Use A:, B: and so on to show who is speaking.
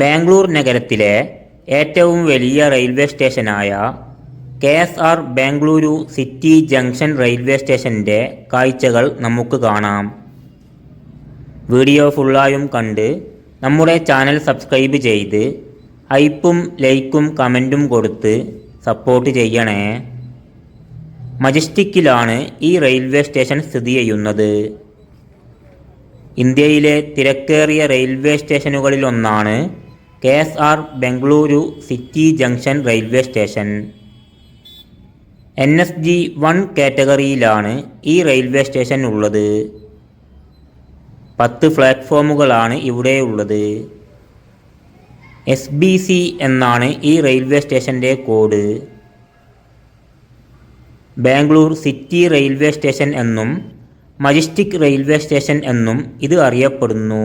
A: ബാംഗ്ലൂർ നഗരത്തിലെ ഏറ്റവും വലിയ railway സ്റ്റേഷനായ K S R Bengaluru city junction railway സ്റ്റേഷന്റെ കാഴ്ചകൾ നമുക്ക് കാണാം. വീഡിയോ ഫുള്ളായും കണ്ട് നമ്മുടെ ചാനൽ സബ്സ്ക്രൈബ് ചെയ്ത് ഹൈപ്പും ലൈക്കും കമന്റും കൊടുത്ത് സപ്പോർട്ട് ചെയ്യണേ. മജസ്റ്റിക്കിലാണ് ഈ റെയിൽവേ സ്റ്റേഷൻ സ്ഥിതി ചെയ്യുന്നത്. ഇന്ത്യയിലെ തിരക്കേറിയ railway സ്റ്റേഷനുകളിലൊന്നാണ് K S R Bengaluru city junction railway station. N S G one കാറ്റഗറിയിലാണ് ഈ റെയിൽവേ സ്റ്റേഷൻ ഉള്ളത്. പത്ത് പ്ലാറ്റ്ഫോമുകളാണ് ഇവിടെ ഉള്ളത്. എസ് ബി സി എന്നാണ് ഈ റെയിൽവേ സ്റ്റേഷന്റെ code. Bangalore city railway station എന്നും മജസ്റ്റിക് റെയിൽവേ സ്റ്റേഷൻ എന്നും ഇത് അറിയപ്പെടുന്നു.